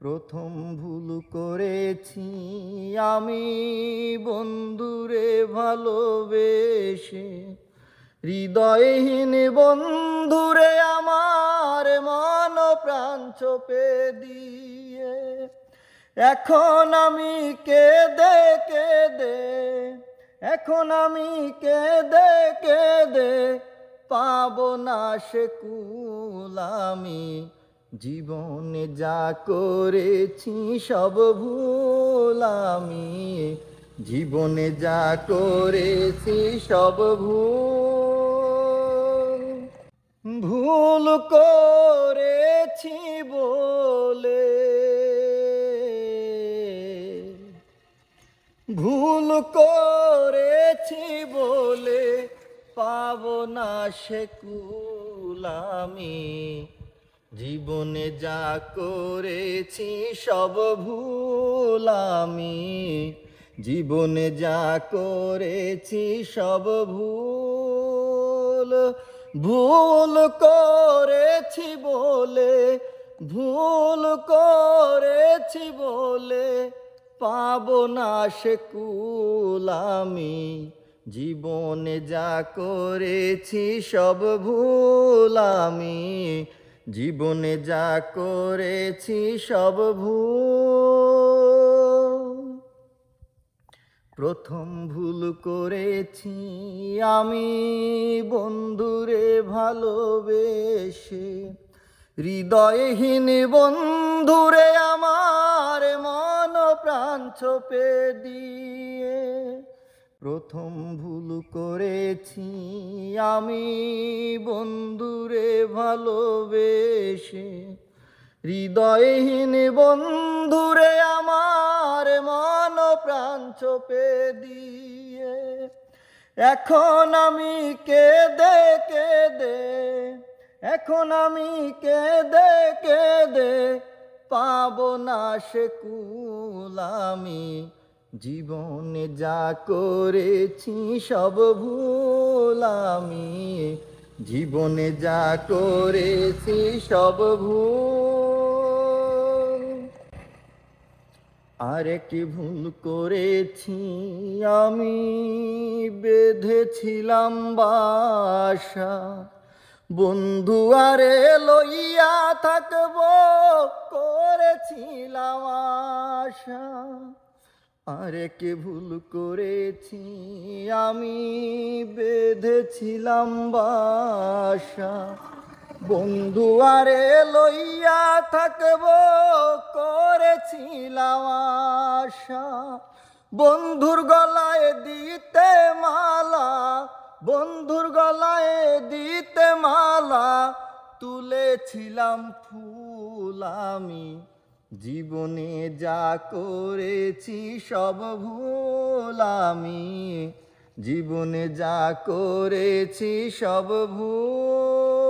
প্রথম ভুল করেছি আমি বন্ধুরে ভালোবেসে। হৃদয়হীন বন্ধুরে আমার মন প্রাণ চোপে দিয়ে। এখন আমি কেঁদে কেঁদে, এখন আমি কেঁদে কেঁদে পাবো না সে কুল আমি। জীবনে যা করেছি সব ভুল আমি। জীবনে যা করেছি সব ভুল। ভুল করেছি বলে। ভুল করেছি বলে পাবো না সে কুল আমি। জীবনে যা করেছি সব ভুল আমি। জীবনে যা করেছি সব ভুল ভুল করেছি বলে, ভুল করেছি বলে পাবো না সে আমি। জীবনে যা করেছি সব ভুল আমি। জীবনে যা করেছি সব ভুল। প্রথম ভুল করেছি আমি বন্ধুরে ভালোবেসে। হৃদয়হীন বন্ধুরে আমার মন প্রাণ চোপে দিয়ে। প্রথম ভুল করেছি আমি বন্ধুরে ভালোবেসে, হৃদয়হীন বন্ধুরে আমার মন প্রাণ চোপে দিয়ে, এখন আমি কেঁদে কেঁদে, এখন আমি কেঁদে কেঁদে পাবো না সে কুল আমি। জীবনে যা করেছি সব ভুল আমি। জীবনে যা করেছি সব ভুল। আরেকটি ভুল করেছি আমি। বেঁধেছিলাম বাসা। বন্ধু আরে লইয়া থাকব আরেক ভুল করেছি? আমি বেঁধেছিলাম বাসা। বন্ধু আরে লইয়া থাকব, করেছিলাম আশা। বন্ধুর গলায় দিতে মালা, বন্ধুর গলায় দিতে মালা, তুলেছিলাম ফুল আমি। জীবনে যা করেছি সব ভুল আমি। জীবনে যা করেছি সব ভুল